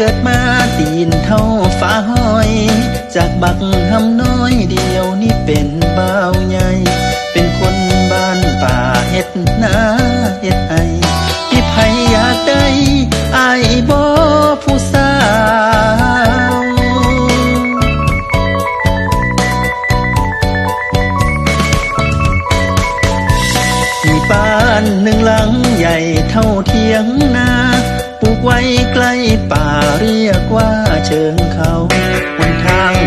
กิดมาตีนเท่าฟ้าหอย จากบักหำน้อยเดียวนี่เป็นเบาใหญ่ เป็นคนบ้านป่าเฮ็ดนาเฮ็ดไอที่ไผอยากได้อายบ่ผู้สาวมีบ้านหนึ่งหลังใหญ่เท่าเทียงนา กไว้ใกล้ป่าเรียกว่าเชิงเขาบนทาง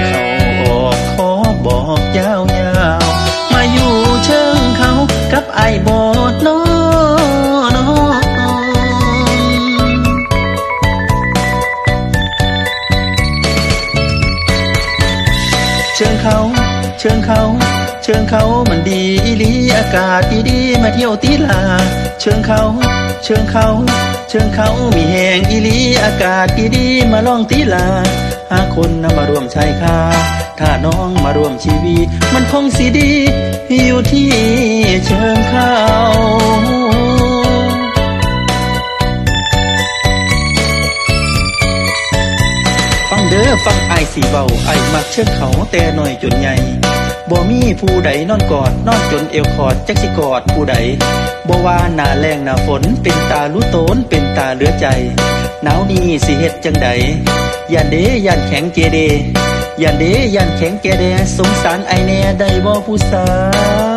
เชิงเขา เชิงเขามันดีอีลีอากาศดีดีๆมาเที่ยวตีลา เชิงเขา เชิงเขา เชิงเขามีแหงอีลีอากาศดีดีๆมาลองตีลาหาคนนำมาร่วมชายคาถ้าน้องมาร่วมชีวิต มันคงสิดี อยู่ที่เชิงเขาฟังเด้อฟังไอสีเบาไอมักเชิญเขาแต่หน้อยจนใหญ่ บ่มีผู้ใดนอนกอดนอนจนเอวขอดจักสิกอดผู้ใดบ่ว่าหน้าแรงหน้าฝนเป็นตาลุ้โตนเป็นตาเหลือใจหนาวนี้สิเฮ็ดจังใดย่านเดย่านแข็งเกเดย่านเดย่านแข็งเกเดสงสารไอแน่ได้บ่ผู้สาว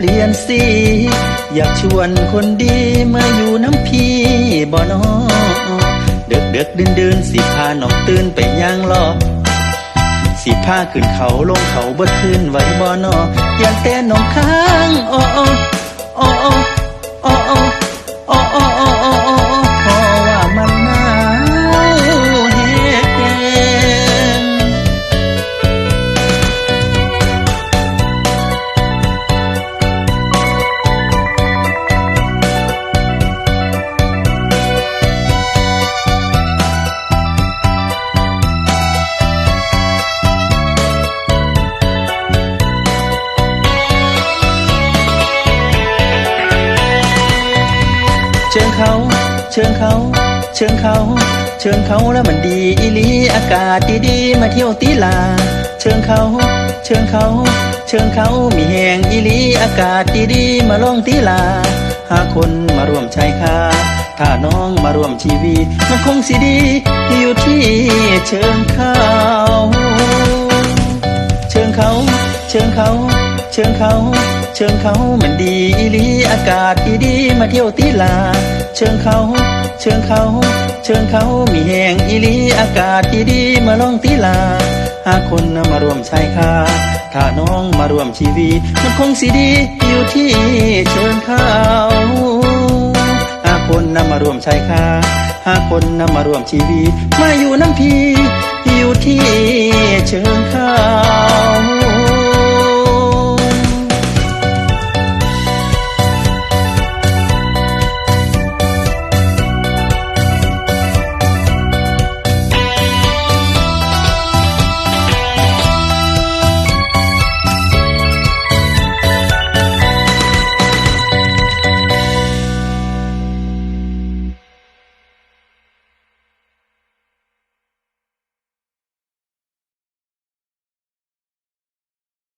เปลี่ยนสี อยากชวนคนดีมาอยู่น้ำพี่บ่นอเด็กเด็กเดินเดินสิพาน้องตื่นไปย่างลอสิพาขึ้นเขาลงเขาบดขึ้นไว้บ่นอยันแต่น้องค้างอ้ออ้อ ชิงเขา เชิงเขา เชิงเขาแล้วมันดีอีลีอากาศดีๆมาเที่ยวตีลา เชิงเขา เชิงเขา เชิงเขามีแหงอีลีอากาศดีๆมาลองตีลาหาคนมาร่วมชายคาถ้าน้องมาร่วมชีวิตมันคงสิดีอยู่ที่เชิงเขาเชิงเขา เชิงเขา เชิงเขา เชิงเขามันดีอีลีอากาศดีๆมาเที่ยวตีลา เชิงเขา เชิงเขา เชิงเขามีแหงอีลีอากาศดีๆมาลองตีลาหาคนมาร่วมชายคาถ้าน้องมาร่วมชีวิตมันคงสิดีอยู่ที่เชิงเขาหาคนนำมาร่วมชายคาหาคนนำมาร่วมชีวิตมาอยู่น้ำพีอยู่ที่เชิงเขา